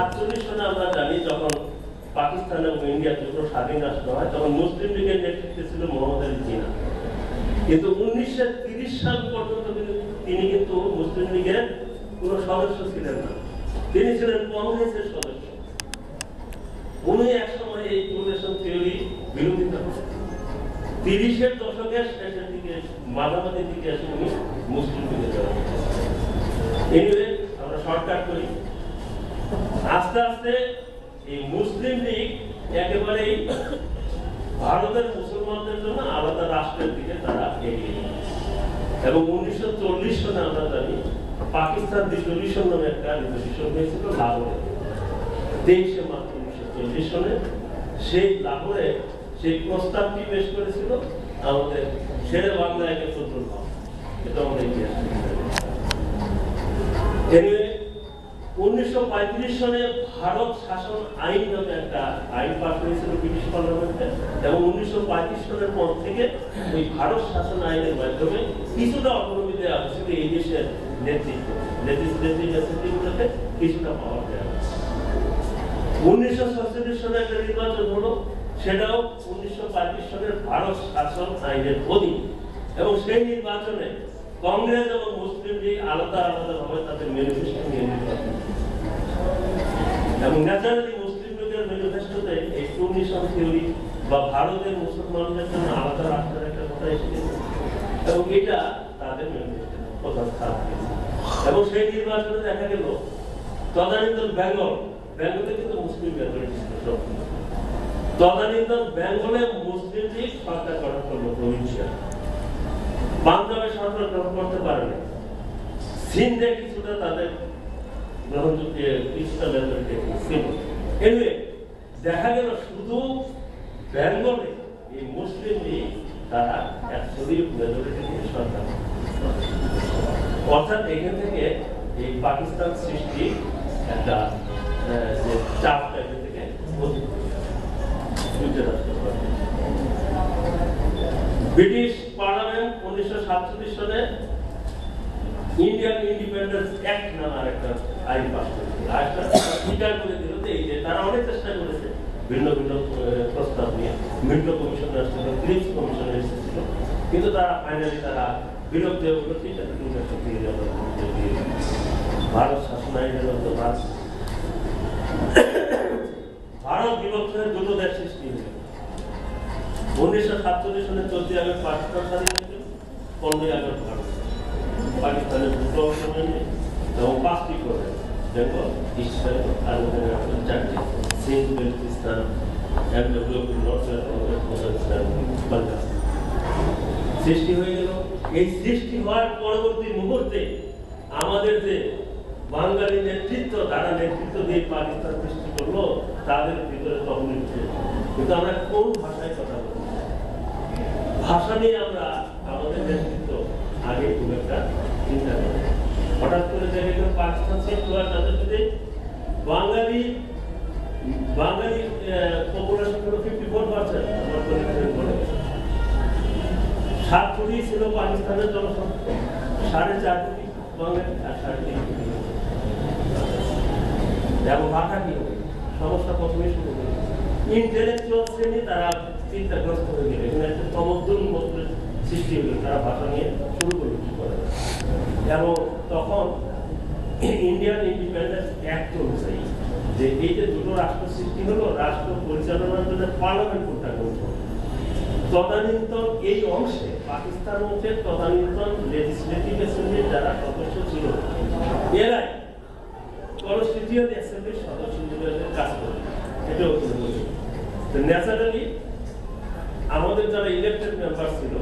সাতচল্লিশ সালে আমরা জানি যখন পাকিস্তান এবং ইন্ডিয়া দুটো স্বাধীন রাষ্ট্র হয়, তখন মুসলিম লীগের নেতৃত্বে ছিল মোহাম্মদ আলী জিনা। কিন্তু উনিশশো সাল পর্যন্ত তিনি কিন্তু মুসলিম লীগের কোনো সদস্য ছিলেন না। তিনি ছিলেন কংগ্রেসের সদস্য। উনি একসময় এই টোলেশন থিওরি বিরোধিতা করেন। তিরিশের দশকের শেষের দিকে, মাঝামাঝি দিকে এসে উনি মুসলিম লীগে জড়ান এনিওয়ে আমরা শর্টকাট করি আস্তে আস্তে এই মুসলিম লীগ একেবারেই ভারতের মুসলমানদের জন্য আলাদা রাষ্ট্রের দিকে তারা এগিয়ে এবং উনিশশো চল্লিশ সনে আমরা জানি পাকিস্তান রিজলিউশন নামে একটা রিজলিউশন হয়েছিল লাহোরে। তেইশে মার্চ উনিশশো চল্লিশ সনে সেই লাহোরে সেই প্রস্তাবটি পেশ করেছিল আমাদের শেরে বাংলা একে হক এটা আমাদের ইতিহাস। উনিশশো পঁয়ত্রিশ সনে ভারত শাসন আইন নামে একটা আইন পাস হয়েছিল ব্রিটিশ পার্লামেন্টে এবং উনিশশো সনের পর থেকে ওই ভারত শাসন আইনের মাধ্যমে কিছুটা অটোনমি দেওয়া হয়েছিল এই দেশের নেতৃত্ব কিছুটা উনিশশো সাতচল্লিশ সনে একটা নির্বাচন হলো, সেটাও উনিশশো সনের ভারত শাসন আইনের অধীন এবং সেই নির্বাচনে কংগ্রেস এবং মুসলিম লীগ আলাদা আলাদা ভাবে তাদের ম্যানিফেস্টো নিয়ে নির্বাচন। এবং ন্যাচারালি মুসলিম লীগের ম্যানিফেস্টোতে এই টুনিশন থিওরি বা ভারতের মুসলমানদের জন্য আলাদা রাষ্ট্রের একটা কথা এসেছে এবং এটা তাদের প্রধান পেয়েছে। এবং সেই নির্বাচনে দেখা গেল, তদানীন্তন বেঙ্গল, বেঙ্গলে কিন্তু মুসলিম মেজরিটি ছিল। তদানীন্তন বেঙ্গলে মুসলিম লীগ সরকার গঠন করল প্রভিন্সিয়াল পাঞ্জাবে সরকার গ্রহণ করতে পারেনি সিন্ধে কিছুটা তাদের দেখা গেল শুধু বেঙ্গলে এই মুসলিম তারা অ্যাকচুয়ালি মেজরিটি অর্থাৎ এখান থেকে এই পাকিস্তান সৃষ্টি একটা যে চাপটা এখান থেকে। ব্রিটিশ পার্লামেন্ট উনিশশো সাতচল্লিশ সালে ইন্ডিয়ান ইন্ডিপেন্ডেন্স অ্যাক্ট নামে আরেকটা আইন পাস করেছিল আরেকটা স্বীকার করে দিল যে এই যে তারা অনেক চেষ্টা করেছে ভিন্ন ভিন্ন প্রস্তাব নিয়ে। মিন্টো কমিশন আসছিল ক্রিপস কমিশন এসেছিল। কিন্তু তারা ফাইনালি তারা বিরোধ দেওয়া হলো আছে, তুমি একটা দিয়ে যাব ভারত শাসন আইনের মধ্যে ভারত। ভারত বিভক্ত দুটো দেশ সৃষ্টি হয়েছে। উনিশশো সাতচল্লিশ সালে চোদ্দই আগস্ট পাকিস্তান স্বাধীন হয়েছিল পনেরোই আগস্ট ভারত। পাকিস্তানের অংশ হয়নি এবং পাঁচটি করে দেখো ইসরায়েল ওখানে আছে চারটি সিন্ধ বেলুচিস্তান এমডব্লিউ নর্থ পাঞ্জাব সৃষ্টি হয়ে গেল এই সৃষ্টি হওয়ার পরবর্তী মুহূর্তে আমাদের যে বাঙালি নেতৃত্ব তারা নেতৃত্ব দিয়ে পাকিস্তান সৃষ্টি করল তাদের ভিতরে তখন কিন্তু আমরা কোন ভাষায় কথা বলি ভাষা নিয়ে আমরা আমাদের নেতৃত্ব আগে খুব একটা চিন্তা করি হঠাৎ করে দেখা গেল পাকিস্তান হওয়ার সাথে সাথে Bengali Bengali population fifty four percent সাত কোটি ছিল পাকিস্তানের জনসংখ্যা। সাড়ে চার কোটি বাঙালি আর সাড়ে তিন কোটি এবং ভাষা কি সমস্যা প্রথমে শুরু ইন্টেলেকচুয়াল শ্রেণি তারা চিন্তাগ্রস্ত হয়ে গেল এখানে একটা মতলের সৃষ্টি হলো। তারা ভাষা নিয়ে শুরু করল কি করে? এবং তখন ইন্ডিয়ান ইন্ডিপেন্ডেন্স অ্যাক্ট অনুযায়ী যে এই যে দুটো রাষ্ট্র সৃষ্টি হলো, রাষ্ট্র পরিচালনার জন্য পার্লামেন্ট কোনটা করছে তদানীন্তন এই অংশে পাকিস্তান অংশের তদানীন্তন লেজিসলেটিভ অ্যাসেম্বলির যারা সদস্য ছিল, এরাই কনস্টিটিউয়েন্ট অ্যাসেম্বলির সদস্য হিসেবে কাজ করে এটা হচ্ছে তো ন্যাচারালি আমাদের যারা ইলেক্টেড মেম্বার ছিল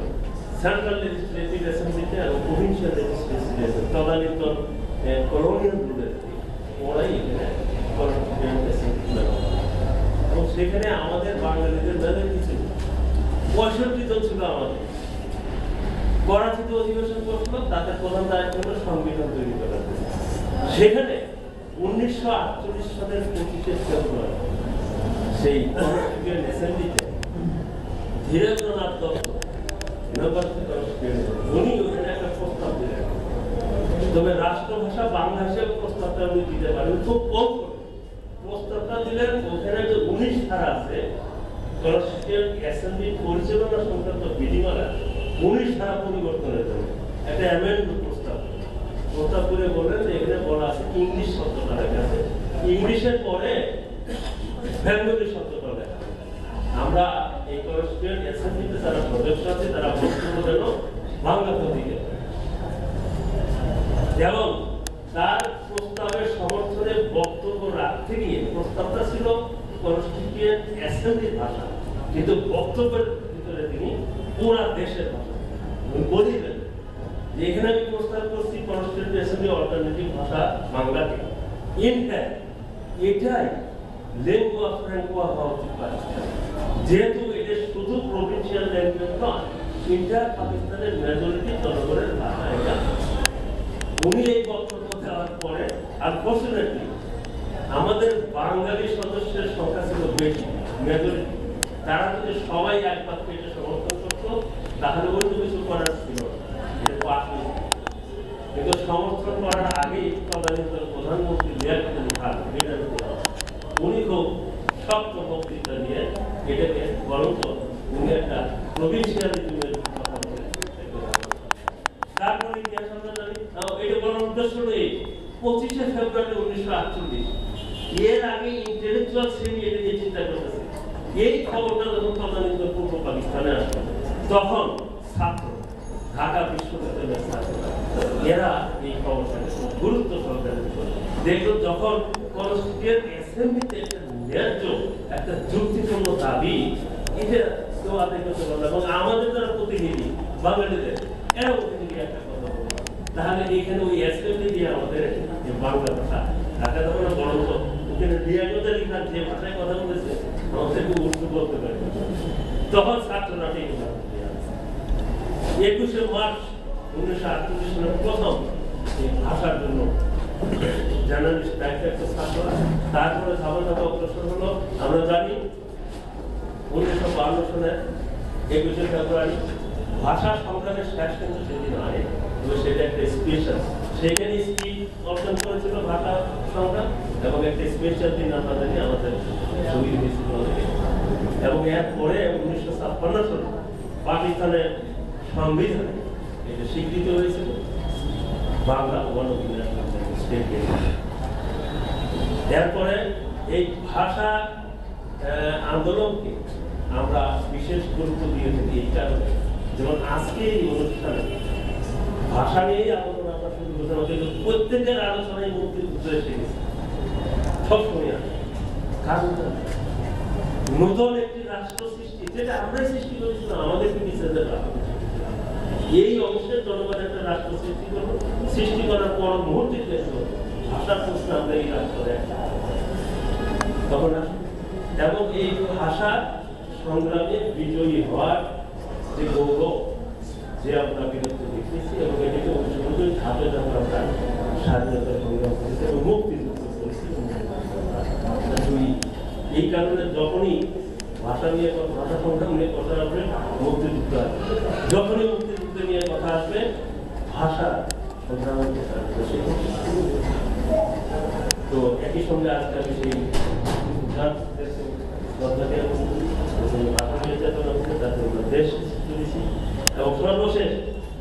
সেন্ট্রাল লেজিসলেটিভ অ্যাসেম্বলিতে এবং প্রভিন্সিয়াল লেজিসলেটিভ তদানীন্তন কলোনিয়াল রুলের ওরাই এবং সেখানে আমাদের বাঙালিদের মেজরিটি ছিল পঁয়ষট্টি জন ছিল আমাদের করাচিতে অধিবেশন করছিল তাদের প্রধান দায়িত্ব হলো সংবিধান তৈরি করা সেখানে উনিশশো আটচল্লিশ সালের পঁচিশে ফেব্রুয়ারি সেই কনস্টিটিউয়েন্ট অ্যাসেম্বলিতে ধীরেন্দ্রনাথ দত্ত ইউনিভার্সিটি কনস্টিটিউয়েন্ট উনি ওখানে একটা প্রস্তাব দিলেন তবে রাষ্ট্রভাষা বাংলা হিসেবে প্রস্তাবটা উনি দিতে পারেন খুব কম কথাটা দিলেন ওখানে যে উনিশ ধারা আছে অ্যাসেম্বলি পরিচালনা সংক্রান্ত বিধিমালা উনিশ ধারা পরিবর্তনের একটা অ্যামেন্ডমেন্ট প্রস্তাব। প্রস্তাব করে এখানে বলা আছে ইংলিশ শব্দটা লেখা আছে ইংলিশের পরে বেঙ্গলি শব্দটা লেখা আমরা এই কনস্টিটিউন্ট অ্যাসেম্বলিতে যারা সদস্য আছে, তারা বক্তব্য যেন বাংলাতে দিকে এবং তার প্রস্তাবের সমর্থনে বক্তব্য রাখতে গিয়ে প্রস্তাবটা ছিল অ্যাসেম্বলির ভাষা। কিন্তু বক্তব্যের ভিতরে তিনি পুরা দেশের ভাষা। বলিলেন যে এখানে আমি প্রস্তাব করছি অ্যাসেম্বলি অল্টারনেটিভ ভাষা বাংলাকে। ইনফ্যাক্ট এটাই লেঙ্গুয়া ফ্র্যাঙ্কুয়া হওয়া উচিত পাকিস্তান যেহেতু এটা শুধু প্রভিন্সিয়াল ল্যাঙ্গুয়েজ নয় ইন্টার পাকিস্তানের মেজরিটি জনগণের ভাষা এটা। উনি এই বক্তব্য দেওয়ার পরে আনফর্চুনেটলি আমাদের বাঙালি সদস্যের সংখ্যা ছিল বেশি, মেজরিটি। তারা যদি সবাই একমাত্র এটা সমর্থন করতো, তাহলে অন্য কিছু করার ছিল কিন্তু সমর্থন করার আগেই তদানীন্তন প্রধানমন্ত্রী লিয়াকত আলী খান লিডার উনি খুব শক্ত বক্তৃতা নিয়ে এটাকে বরঞ্চ উনি একটা প্রভিন্সিয়ালিজমের কথা বলেন তারপরে ইতিহাস আমরা জানি আহ, এটা বলার উদ্দেশ্য নেই পঁচিশে ফেব্রুয়ারি উনিশশো আটচল্লিশ এর আগে ইন্টেলেকচুয়াল শ্রেণি এটা নিয়ে চিন্তা করতেছে। এই খবরটা যখন তদানীন্তন পূর্ব পাকিস্তানে আসলো, তখন ছাত্র, ঢাকা বিশ্ববিদ্যালয়ের ছাত্ররা এরা এই খবরটাকে খুব গুরুত্ব সহকারে। দেখল যখন কনস্টিটিউয়েন্ট অ্যাসেম্বলিতে একটা ন্যায্য, একটা যুক্তিপূর্ণ দাবি এটা কেউ আদায় করতে পারল এবং আমাদের যারা প্রতিনিধি, বাঙালিদের, এরা গিয়ে একটা কথা বলল। তাহলে এখানে ওই অ্যাসেম্বলি দিয়ে আমাদের বাংলা ভাষা, ঢাকা তখন বরঞ্চ ওখানে লিয়াকতের লিখার যে ভাষায় কথা বলেছে আমাদেরকে উর্দু বলতে পারে। তখন ছাত্ররা ঠিক। একুশে মার্চ উনিশশো আটচল্লিশ সালের প্রথম ভাষার জন্য জার্নালিস্ট দায়িত্ব একটা ছাত্ররা তারপরে ধাপা ধাপা অগ্রসর হলো, আমরা জানি উনিশশো বান্ন সালের একুশে ফেব্রুয়ারি ভাষা সংগ্রামের শেষ কিন্তু সেদিন হয় তবে সেটা একটা স্পেশাল সেখানে স্পিড অর্জন করেছিল ভাষা সংগ্রাম এবং একটা স্পেশাল দিন আমরা আমাদের শহীদ হয়েছিল এবং এরপরে উনিশশো ছাপ্পান্ন সালে পাকিস্তানের সংবিধানে এটা স্বীকৃত হয়েছিল। বাংলা এরপরে এই ভাষা আন্দোলনকে আমরা বিশেষ গুরুত্ব দিয়ে থাকি এই কারণে। যেমন আজকে এই অনুষ্ঠানে ভাষা নিয়েই আলোচনা আমরা শুরু করতে হবে প্রত্যেকের আলোচনায় মুক্তিযুদ্ধ এসে গেছে সবসময় কারণ নতুন একটি রাষ্ট্র সৃষ্টি, যেটা আমরাই সৃষ্টি করেছিলাম আমাদেরকে বিচার দেওয়া এই অংশের জনগণ একটা রাষ্ট্র সৃষ্টি করব সৃষ্টি করার পর মুহূর্তে ভাষার প্রশ্ন আমরা এই রাষ্ট্র তখন। এবং এই ভাষা সংগ্রামে বিজয়ী হওয়ার যে গৌরব, যে আমরা দেখতেছি এবং এটাকে অনুসরণ দুই এই কারণে যখনই ভাষা নিয়ে ভাষা সংগ্রাম নিয়ে কথা আসবে মুক্তিযুদ্ধ আসবে যখনই মুক্তিযুদ্ধ নিয়ে কথা আসবে ভাষা সংগ্রামের কথা আসবে তো একই সঙ্গে আজকে আমি সেই ভাষা নির্যাতন হচ্ছে তাতে আমরা দেশ এবং সর্বশেষ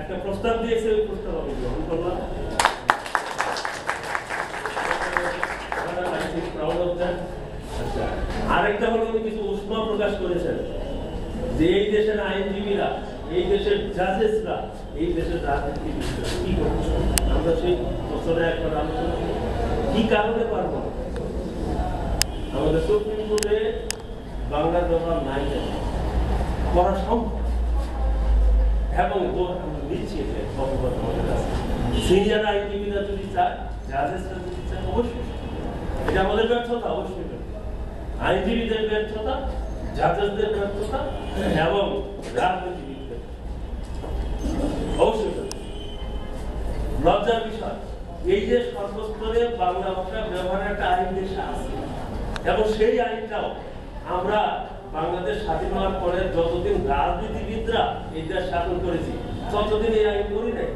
একটা প্রস্তাব দিয়েছে ওই প্রস্তাব আমি গ্রহণ করলাম। আচ্ছা, আরেকটা হলো উনি কিছু উষ্মা প্রকাশ করেছেন যে এই দেশের আইনজীবীরা এই দেশের জাজেসরা এই দেশের রাজনীতিবিদরা কি করছে? আমরা সেই বছরে একবার আলোচনা। কি কারণে পারব আমাদের সুপ্রিম কোর্টে বাংলা ব্যবহার নাই করা সম্ভব? এবং সম্ভবত সিনিয়র আইনজীবীরা যদি চায় জাজেসরা যদি চায় অবশ্যই এটা আমাদের ব্যর্থতা অবশ্যই আইনজীবীদের ব্যর্থতা জাজেসদের ব্যর্থতা এবং রাজনীতিবিদদের অবশ্যই লজ্জার বিষয় এই যে সর্বস্তরে বাংলা ভাষা ব্যবহারের একটা আইন দেশে আছে এবং সেই আইনটাও আমরা বাংলাদেশ স্বাধীন হওয়ার পরে যতদিন রাজনীতিবিদরা দেশ শাসন করেছি, ততদিন এই আইন করি নাই।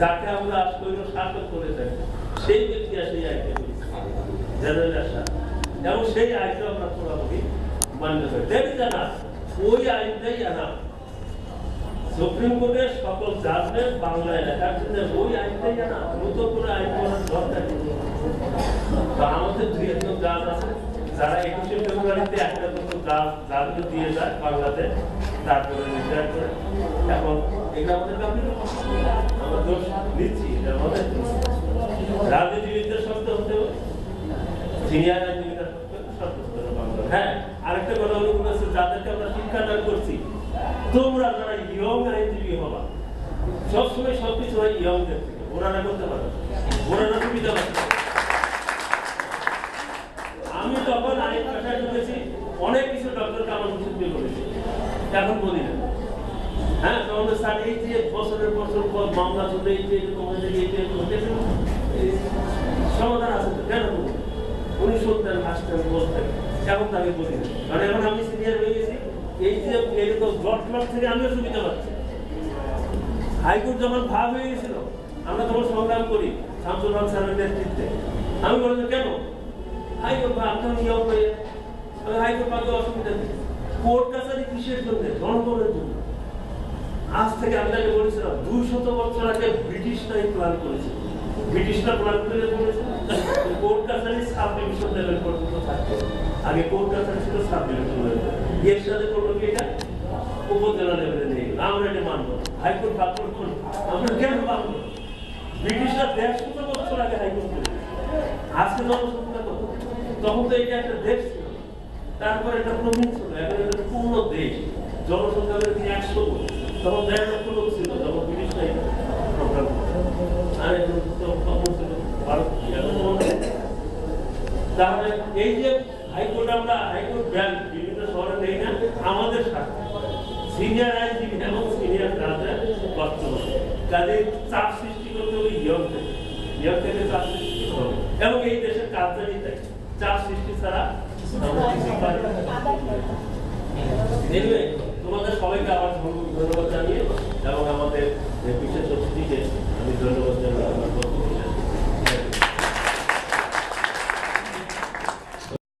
যাকে আমরা সৈন্য শাসক করে থাকি সেই ব্যক্তি সেই আইনটা করেছে আশা এবং সেই আইনটা আমরা পুরোপুরি মান্য করি। জানা ওই আইনটাই আনা সুপ্রিম কোর্টের সকল জাজমেন্ট বাংলায় লেখার জন্য ওই আইনটাই জানা নতুন করে আইন করার দরকার। আমাদের দুই একজন জাজ আছে যারা একুশে ফেব্রুয়ারিতে একটা জাজ দিয়ে যায় বাংলাতে তারপরে এখন এটা আমাদের আমরা দোষ নিচ্ছি রাজনীতিবিদদের শব্দ হতে সিনিয়র হ্যাঁ কথা যাদেরকে আমরা শিক্ষাদান করছি, তোমরা যারা ইয়ং আইনজীবী হবা, সবসময় সবকিছু হয় ইয়ংদের থেকে। ওনারা করতে পারে ওনারা সুবিধা পাচ্ছে আমি তখন আইন পেশায় ঢুকেছি অনেক কিছু ডক্টর কামাল হোসেন দিয়ে করেছি এখন বলি না হ্যাঁ বছরের বছর পর মামলা চলে সমাধান আছে কেন উনি শুনতেন হাসতেন এখন আমিও সুবিধা পাচ্ছি। হাইকোর্ট যখন ভাব হয়ে গেছিল, আমরা তখন সংগ্রাম করি, শামসুল হক স্যারের আমি বললাম কেন? হাইকোর্ট ভাব তো নিয়ম হয়ে, আমি অসুবিধা নেই। কোর্ট কাছারি কিসের জন্য? জনগণের জন্য। আজ থেকে আমি তাকে বলেছিলাম দুই শত বছর আগে ব্রিটিশরাই প্ল্যান করেছে। ব্রিটিশরা প্ল্যান করে বলেছে কোর্ট কাছারি সাব ডিভিশন লেভেল পর্যন্ত থাকতো আগে কোর্ট কাছারি ছিল সাব ডিভিশন লেভেল এর সাথে করল কি এটা? উপজেলা লেভেলে নিয়ে গেল। আমরা এটা মানবো। হাইকোর্ট হাইকোর্ট করব আমরা কেন মানবো? ব্রিটিশরা দেড় শত বছর আগে হাইকোর্ট আজকে জনসংখ্যা কত? তখন তো এটা একটা দেশ ছিল। তারপর এটা প্রভিন্স ছিল। এখন এটা পূর্ণ দেশ। জনসংখ্যা একশো তখন ছিল প্রোগ্রাম আর। তাহলে এই যে হাইকোর্ট আমরা হাইকোর্ট ব্যাংক বিভিন্ন শহরে নেই না আমাদের সাথে সিনিয়র আইনজীবী এবং সিনিয়র জাজরা বর্তমান। কাজে চাপ সৃষ্টি করতে হবে ইয়ং থেকে। ইয়ং থেকে চাপ সৃষ্টি হবে। এবং এই দেশের চাপ সৃষ্টি ছাড়া তোমাদের সবাইকে আমার ধন্যবাদ জানিয়ে এবং আমাদের বিশেষ অতিথিকে আমি ধন্যবাদ জানাই।